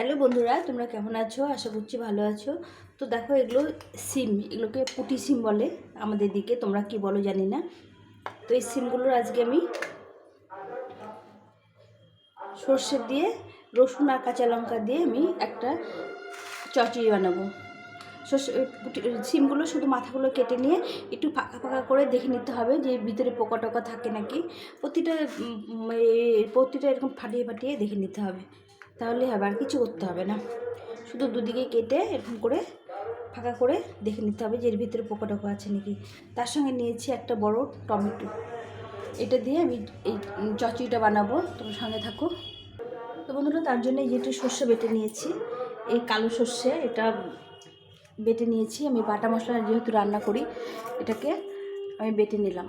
Hello বন্ধুরা, তোমরা কেমন আছো? আশা করছি ভালো আছো। তো দেখো, এগুলো সিম, এগুলোকে পুটি সিম বলে আমাদের দিকে, তোমরা কি বলো জানি না। তো এই সিমগুলোর আজকে আমি সর্ষে দিয়ে, রসুন আর কাঁচা লঙ্কা দিয়ে আমি একটা চচড়ি বানাবো। সর্ষে সিমগুলো শুধু মাথাগুলো কেটে নিয়ে একটু ফাঁকা ফাঁকা করে দেখে নিতে হবে যে ভিতরে পোকা টোকা থাকে নাকি। প্রতিটা প্রতিটা এরকম ফাটিয়ে ফাটিয়ে দেখে নিতে হবে। তাহলে আবার কিছু করতে হবে না। শুধু দুদিকে কেটে এরকম করে ফাঁকা করে দেখে নিতে হবে যে এর ভিতরে পোকা টোকা আছে নাকি। তার সঙ্গে নিয়েছি একটা বড় টমেটো। এটা দিয়ে আমি এই চচড়িটা বানাবো। তোমার সঙ্গে থাকো। তো বন্ধুরা, তার জন্য এই যে একটু সর্ষে বেটে নিয়েছি। এই কালো সর্ষে, এটা বেটে নিয়েছি। আমি বাটা মশলা যেহেতু রান্না করি, এটাকে আমি বেটে নিলাম।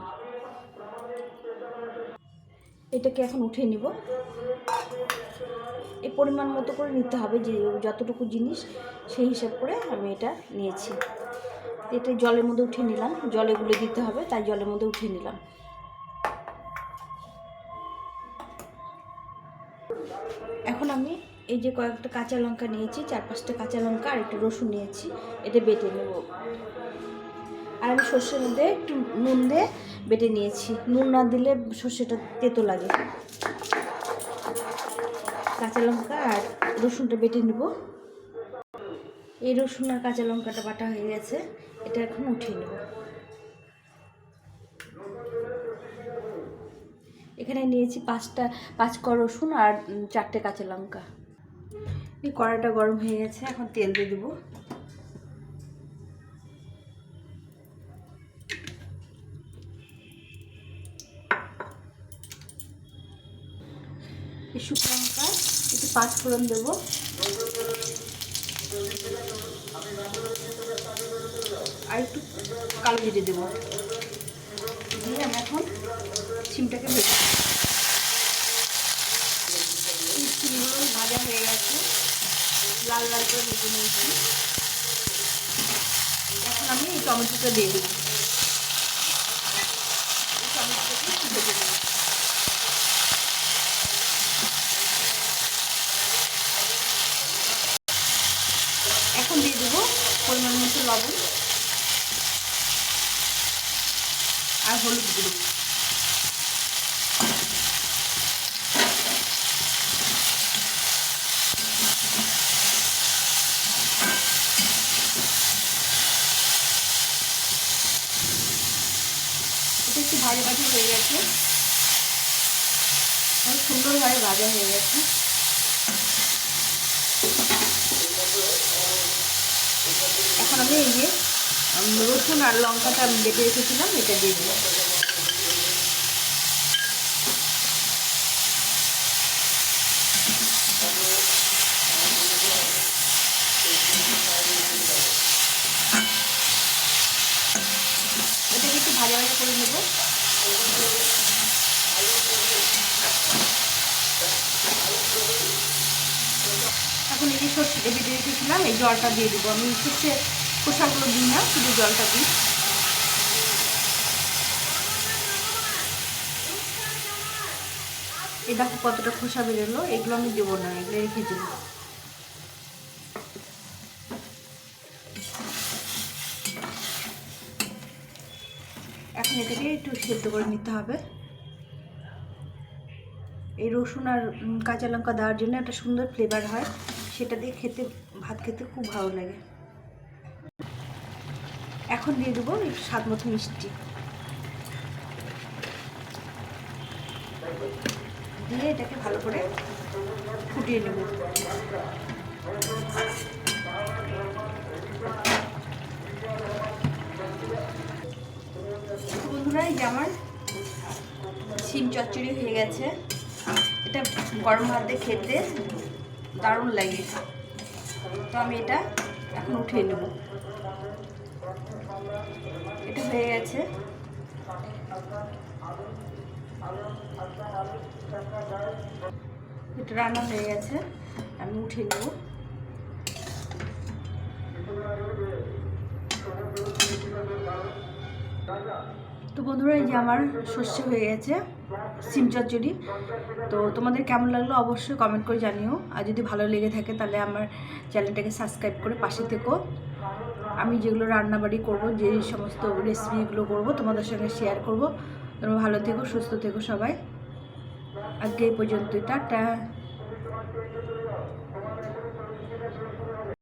এটাকে এখন উঠিয়ে নিব। এই পরিমাণ মতো করে নিতে হবে যে যতটুকু জিনিস, সেই হিসাব করে আমি এটা নিয়েছি। এটা জলের মধ্যে উঠে নিলাম। জলে গুলে দিতে হবে, তাই জলের মধ্যে উঠে নিলাম। এখন আমি এই যে কয়েকটা কাঁচা লঙ্কা নিয়েছি, চার পাঁচটা কাঁচা লঙ্কা আর একটু রসুন নিয়েছি। এটা বেটে নেব। আর আমি সর্ষের মধ্যে একটু নুন দিয়ে বেটে নিয়েছি। নুন না দিলে সর্ষেটা তেতো লাগে। কাঁচা লঙ্কা আর রসুনটা বেটে নেব। এই রসুন আর কাঁচা লঙ্কাটা বাটা হয়ে গেছে, এটা এখন উঠিয়ে নেব। এখানে নিয়েছি পাঁচটা, পাঁচ ক রসুন আর চারটে কাঁচা লঙ্কা। এই কড়াটা গরম হয়ে গেছে, এখন তেল দিয়ে দেবো। শুকনো লঙ্কা, একটু পাঁচ ফোড়ন দেবো। আর একটু কালো জিরে দেবো। দিয়ে আমি এখন সিমটাকে ভেজে সিমগুলো ভাজা হয়ে গেছে। লাল লাল করে ভেজে নিয়েছি। এখন আমি টমেটোটা দিয়ে দেবো এই টমেটোটাকে একটু ভেজে নেব এখন দিয়ে দেবো পরিমাণ মতো লবণ আর হলুদ গুঁড়ো। এটা একটু ভাজা ভাজা হয়ে গেছে। অনেক সুন্দরভাবে ভাজা হয়ে গেছে। এখন আমি এই যে রসুন আর লঙ্কাটা বেটে রেখেছিলাম, এটা দিয়ে দেবো এটাকে একটু ভাজা ভাজা করে নেব। এখন এই যে সর্ষেটা বেটে রেখেছিলাম এই জলটা দিয়ে দেবো। আমি সর্ষে খোসাগুলো দিই না, শুধু জলটা দিই। এই দেখো কতটা খোসা বেরোলো, এগুলো আমি দেবো না, এগুলো রেখে দেবো। এখন এটাকে একটু সেদ্ধ করে নিতে হবে। এই রসুন আর কাঁচা লঙ্কা দেওয়ার জন্য একটা সুন্দর ফ্লেভার হয়। সেটা দিয়ে খেতে, ভাত খেতে খুব ভালো লাগে। এখন দিয়ে দেবো স্বাদ মতো মিষ্টি। দিয়ে এটাকে ভালো করে ফুটিয়ে নেব। বন্ধুরা, এই যে আমার শিম চচ্চড়ি হয়ে গেছে। এটা গরম ভাতে খেতে দারুণ লাগে তো আমি এটা এখন উঠিয়ে নেব। এটা হয়ে গেছে। এটা রান্না হয়ে গেছে। আমি উঠিয়ে নেব। তো তো বন্ধুরা, এই যে আমার শস্য হয়ে গেছে, সিম চচ্চড়ি। তো তোমাদের কেমন লাগল অবশ্যই কমেন্ট করে জানিও। আর যদি ভালো লেগে থাকে তাহলে আমার চ্যানেলটাকে সাবস্ক্রাইব করে পাশে থেকো। আমি যেগুলো রান্নাবাড়ি করব, যে সমস্ত রেসিপিগুলো করব, তোমাদের সঙ্গে শেয়ার করব। তোমরা ভালো থেকো, সুস্থ থেকো সবাই। আজকে এই পর্যন্তই, টাটা।